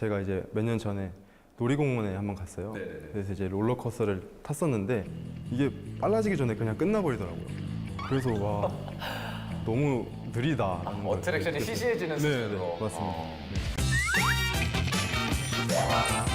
제가 이제 몇 년 전에 놀이공원에 한번 갔어요. 그래서 이제 롤러코스터를 탔었는데 이게 빨라지기 전에 그냥 끝나버리더라고요. 그래서 와 너무 느리다라는 걸 어트랙션이. 시시해지는 네, 수준으로. 네, 맞습니다. 어. danger,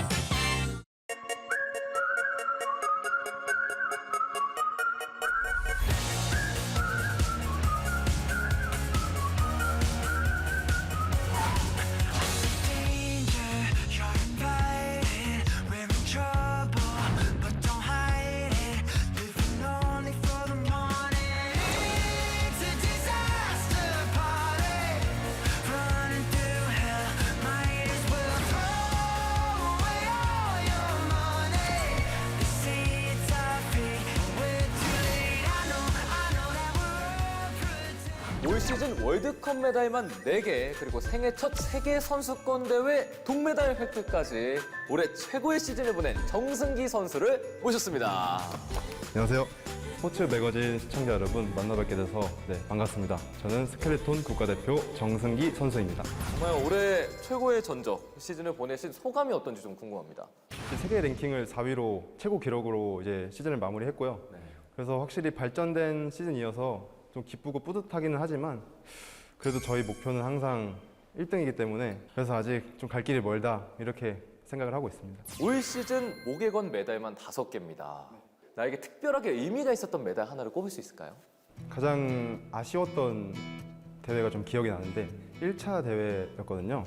시즌 월드컵 메달만 4개 그리고 생애 첫 세계 선수권 대회 동메달 획득까지 올해 최고의 시즌을 보낸 정승기 선수를 모셨습니다. 안녕하세요. 스포츠 매거진 시청자 여러분 만나 뵙게 돼서 네, 반갑습니다. 저는 스켈레톤 국가대표 정승기 선수입니다. 정말 올해 최고의 전적 시즌을 보내신 소감이 어떤지 좀 궁금합니다. 세계 랭킹을 4위로 최고 기록으로 이제 시즌을 마무리했고요. 그래서 확실히 발전된 시즌이어서 좀 기쁘고 뿌듯하기는 하지만 그래도 저희 목표는 항상 1등이기 때문에 그래서 아직 좀 갈 길이 멀다 이렇게 생각을 하고 있습니다. 올 시즌 목에 건 메달만 5개입니다. 나에게 특별하게 의미가 있었던 메달 하나를 꼽을 수 있을까요? 가장 아쉬웠던 대회가 좀 기억이 나는데 1차 대회였거든요.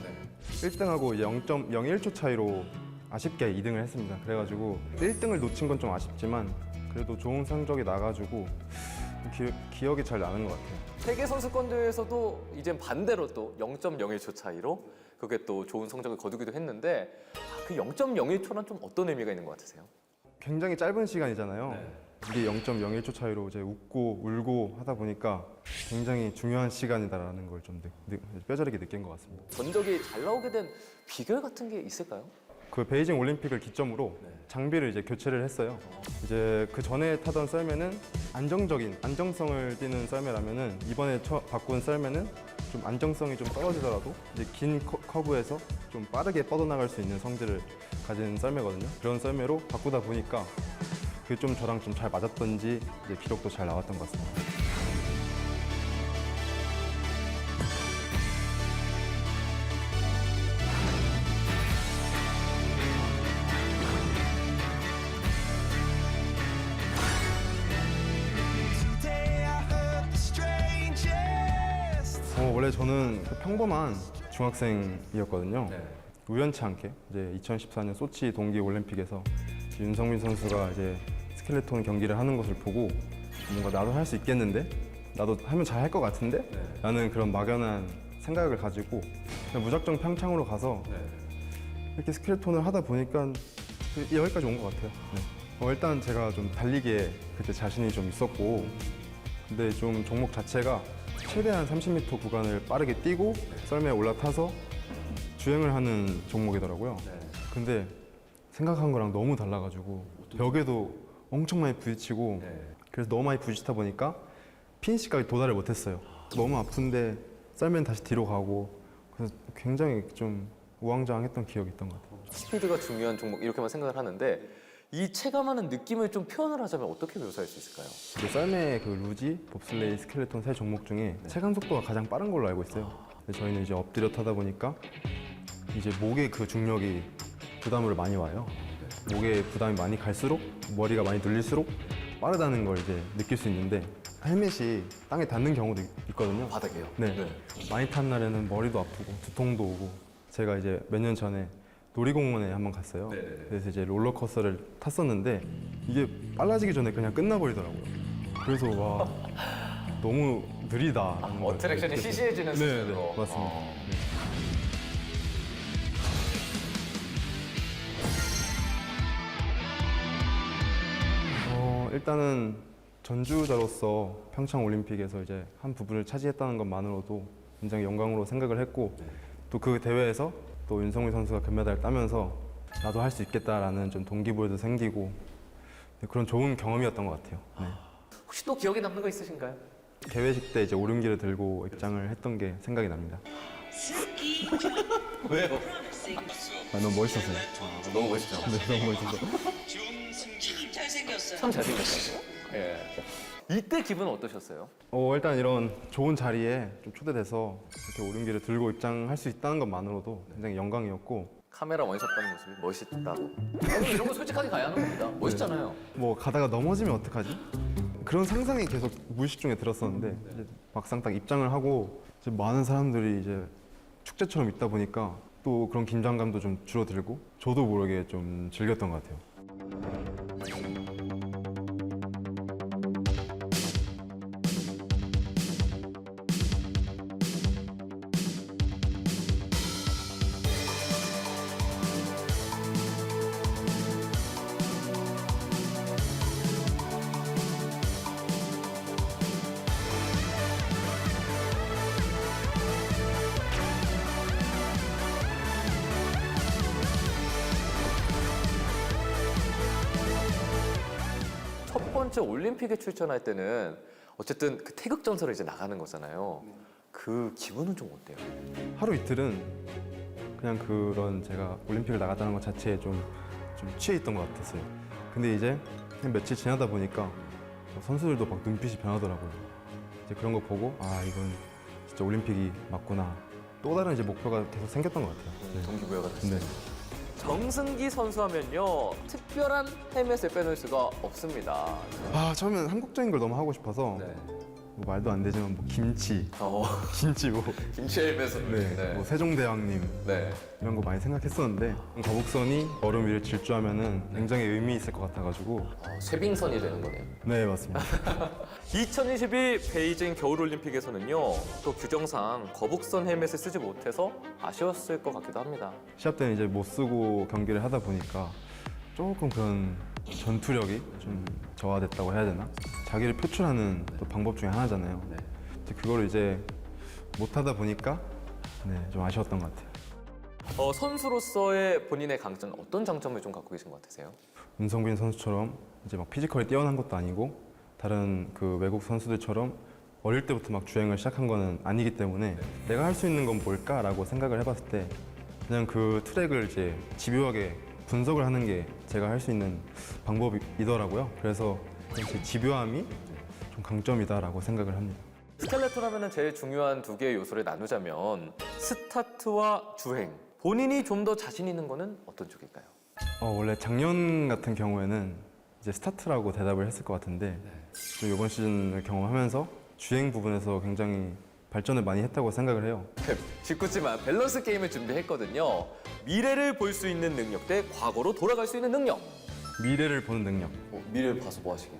1등하고 0.01초 차이로 아쉽게 2등을 했습니다. 그래가지고 1등을 놓친 건 좀 아쉽지만 그래도 좋은 성적이 나가지고 기, 기억이 잘 나는 것 같아요. 세계 선수권 대회에서도 이젠 반대로 또 0.01초 차이로 그게 또 좋은 성적을 거두기도 했는데 아, 그 0.01초는 좀 어떤 의미가 있는 것 같으세요? 굉장히 짧은 시간이잖아요. 이게 0.01초 차이로 이제 웃고 울고 하다 보니까 굉장히 중요한 시간이다라는 걸 좀 뼈저리게 느낀 것 같습니다. 전적이 잘 나오게 된 비결 같은 게 있을까요? 그 베이징 올림픽을 기점으로 장비를 이제 교체를 했어요. 이제 그 전에 타던 썰매는 안정적인 안정성을 띠는 썰매라면은 이번에 처, 바꾼 썰매는 좀 안정성이 좀 떨어지더라도 이제 긴 커, 커브에서 좀 빠르게 뻗어나갈 수 있는 성질을 가진 썰매거든요. 그런 썰매로 바꾸다 보니까 그게 좀 저랑 좀 잘 맞았던지 이제 기록도 잘 나왔던 것 같습니다. 어, 원래 저는 그 평범한 중학생이었거든요. 우연치 않게 이제 2014년 소치 동계 올림픽에서 윤성민 선수가 이제 스켈레톤 경기를 하는 것을 보고 뭔가 나도 할 수 있겠는데 나도 하면 잘 할 것 같은데 라는 그런 막연한 생각을 가지고 그냥 무작정 평창으로 가서 이렇게 스켈레톤을 하다 보니까 그 여기까지 온 것 같아요. 네. 어, 일단 제가 좀 달리기에 그때 자신이 좀 있었고 근데 좀 종목 자체가 최대한 30m 구간을 빠르게 뛰고 썰매에 올라타서 주행을 하는 종목이더라고요. 근데 생각한 거랑 너무 달라가지고 벽에도 엄청 많이 부딪히고 그래서 너무 많이 부딪히다 보니까 피니시까지 도달을 못했어요. 너무 아픈데 썰매는 다시 뒤로 가고 그래서 굉장히 좀 우왕좌왕했던 기억이 있던 것 같아요. 스피드가 중요한 종목 이렇게만 생각을 하는데 이 체감하는 느낌을 좀 표현을 하자면 어떻게 묘사할 수 있을까요? 이제 썰매 그 루지, 봅슬레이, 스켈레톤 세 종목 중에 체감 속도가 가장 빠른 걸로 알고 있어요. 근데 저희는 이제 엎드려 타다 보니까 이제 목에 그 중력이 부담으로 많이 와요. 목에 부담이 많이 갈수록 머리가 많이 눌릴수록 빠르다는 걸 이제 느낄 수 있는데 헬멧이 땅에 닿는 경우도 있- 있거든요. 바닥에요? 네. 많이 탄 날에는 머리도 아프고 두통도 오고 제가 이제 몇 년 전에 놀이공원에 한번 갔어요. 그래서 이제 롤러코스터를 탔었는데 이게 빨라지기 전에 그냥 끝나버리더라고요. 그래서 와 너무 느리다라는 걸 어트랙션이. 시시해지는 네, 수준으로. 네, 맞습니다. 어. 네. 어, 일단은 전주자로서 평창 올림픽에서 이제 한 부분을 차지했다는 것만으로도 굉장히 영광으로 생각을 했고 또 그 대회에서 또 윤성민 선수가 금메달을 따면서 나도 할 수 있겠다라는 좀 동기부여도 생기고 네, 그런 좋은 경험이었던 것 같아요. 네. 혹시 또 기억에 남는 거 있으신가요? 개회식 때 이제 오름기를 들고 입장을 했던 게 생각이 납니다. 왜요? 아, 너무 멋있었어요. 너무 멋있죠. 네, 너무 멋있어서. 잘생겼어요. 참 잘생겼어요. 예. 이때 기분은 어떠셨어요? 어, 일단 이런 좋은 자리에 좀 초대돼서 이렇게 오륜기를 들고 입장할 수 있다는 것만으로도 굉장히 영광이었고 카메라 원샷 받는 모습이 멋있다고. 아니, 이런 거 솔직하게 가야 하는 겁니다. 멋있잖아요. 뭐 가다가 넘어지면 어떡하지? 그런 상상이 계속 무의식 중에 들었었는데 이제 막상 딱 입장을 하고 이제 많은 사람들이 이제 축제처럼 있다 보니까 또 그런 긴장감도 좀 줄어들고 저도 모르게 좀 즐겼던 것 같아요. 번째 올림픽에 출전할 때는 어쨌든 그 태극 전설을 이제 나가는 거잖아요. 그 기분은 좀 어때요? 하루 이틀은 그냥 그런 제가 올림픽을 나갔다는 것 자체에 좀, 좀 취해 있던 것 같았어요. 근데 이제 그냥 며칠 지나다 보니까 뭐 선수들도 막 눈빛이 변하더라고요. 이제 그런 거 보고 아 이건 진짜 올림픽이 맞구나. 또 다른 이제 목표가 계속 생겼던 것 같아요. 네. 동기부여가 됐어요. 네. 정승기 선수 하면요 특별한 헬멧을 빼놓을 수가 없습니다. 아 처음엔 한국적인 걸 너무 하고 싶어서 네. 뭐 말도 안 되지만 뭐 김치, 어, 김치 뭐, 김치 헬멧을. 네, 네. 뭐 세종대왕님 네. 이런 거 많이 생각했었는데 거북선이 얼음 위를 질주하면은 굉장히 의미 있을 것 같아가지고 어, 쇠빙선이 되는 거네요. 네 맞습니다. 2022 베이징 겨울올림픽에서는요 또 규정상 거북선 헬멧을 쓰지 못해서 아쉬웠을 것 같기도 합니다. 시합 때는 이제 못 쓰고 경기를 하다 보니까 조금 그런 전투력이 좀 저하됐다고 해야 되나? 자기를 표출하는 또 방법 중에 하나잖아요. 이제 그거를 이제 못 하다 보니까 네, 좀 아쉬웠던 것 같아요. 어, 선수로서의 본인의 강점 어떤 장점을 좀 갖고 계신 것 같으세요? 윤성빈 선수처럼 이제 막 피지컬이 뛰어난 것도 아니고 다른 그 외국 선수들처럼 어릴 때부터 막 주행을 시작한 거는 아니기 때문에 내가 할 수 있는 건 뭘까라고 생각을 해봤을 때 그냥 그 트랙을 이제 집요하게 분석을 하는 게 제가 할 수 있는 방법이더라고요. 그래서 제 집요함이 좀 강점이다라고 생각을 합니다. 스켈레톤 하면은 제일 중요한 두 개의 요소를 나누자면 스타트와 주행. 본인이 좀 더 자신 있는 거는 어떤 쪽일까요? 어, 원래 작년 같은 경우에는 이제 스타트라고 대답을 했을 것 같은데 좀 이번 시즌을 경험하면서 주행 부분에서 굉장히 발전을 많이 했다고 생각을 해요. 짓궂지만 밸런스 게임을 준비했거든요. 미래를 볼 수 있는 능력 대 과거로 돌아갈 수 있는 능력. 미래를 보는 능력. 어, 미래를 봐서 뭐 하시게요?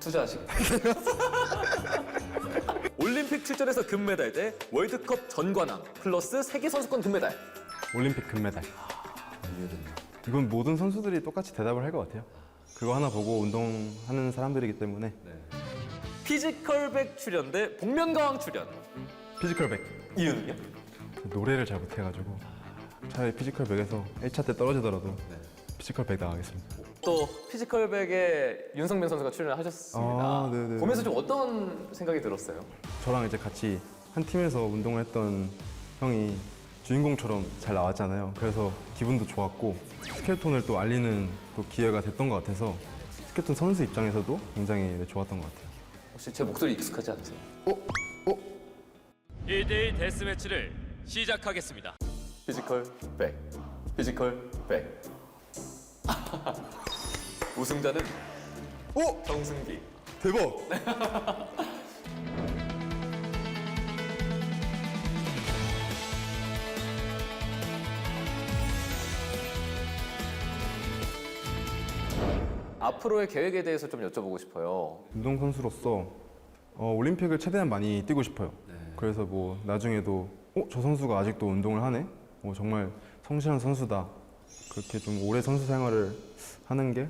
투자하시게. 올림픽 출전에서 금메달 대 월드컵 전관왕 플러스 세계 선수권 금메달. 올림픽 금메달. 이건 모든 선수들이 똑같이 대답을 할 것 같아요. 그거 하나 보고 운동하는 사람들이기 때문에 피지컬백 출연 대 복면가왕 출연. 피지컬 100. 이유는요? 노래를 잘 못해가지고 차라리 피지컬 100에서 1차 때 떨어지더라도 피지컬 100 나가겠습니다. 또 피지컬백에 윤성민 선수가 출연을 하셨습니다. 아, 네네. 보면서 좀 어떤 생각이 들었어요? 저랑 이제 같이 한 팀에서 운동을 했던 형이 주인공처럼 잘 나왔잖아요. 그래서 기분도 좋았고 스켈톤을 또 알리는 또 기회가 됐던 것 같아서 스켈톤 선수 입장에서도 굉장히 네, 좋았던 것 같아요. 혹시 제 목소리 익숙하지 않으세요? 1대1 데스매치를 시작하겠습니다. 피지컬 백, 피지컬 백. 우승자는 오! 정승기. 대박! 앞으로의 계획에 대해서 좀 여쭤보고 싶어요. 운동 선수로서 어, 올림픽을 최대한 많이 뛰고 싶어요. 그래서 뭐 나중에도 어, 저 선수가 아직도 운동을 하네? 어, 정말 성실한 선수다. 그렇게 좀 오래 선수 생활을 하는 게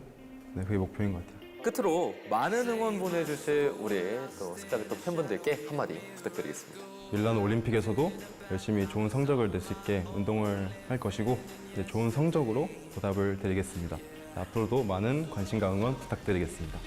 네, 그게 목표인 것 같아요. 끝으로 많은 응원 보내주실 우리 또 스카르토 팬분들께 한마디 부탁드리겠습니다. 밀라노 올림픽에서도 열심히 좋은 성적을 낼 수 있게 운동을 할 것이고 이제 좋은 성적으로 보답을 드리겠습니다. 앞으로도 많은 관심과 응원 부탁드리겠습니다.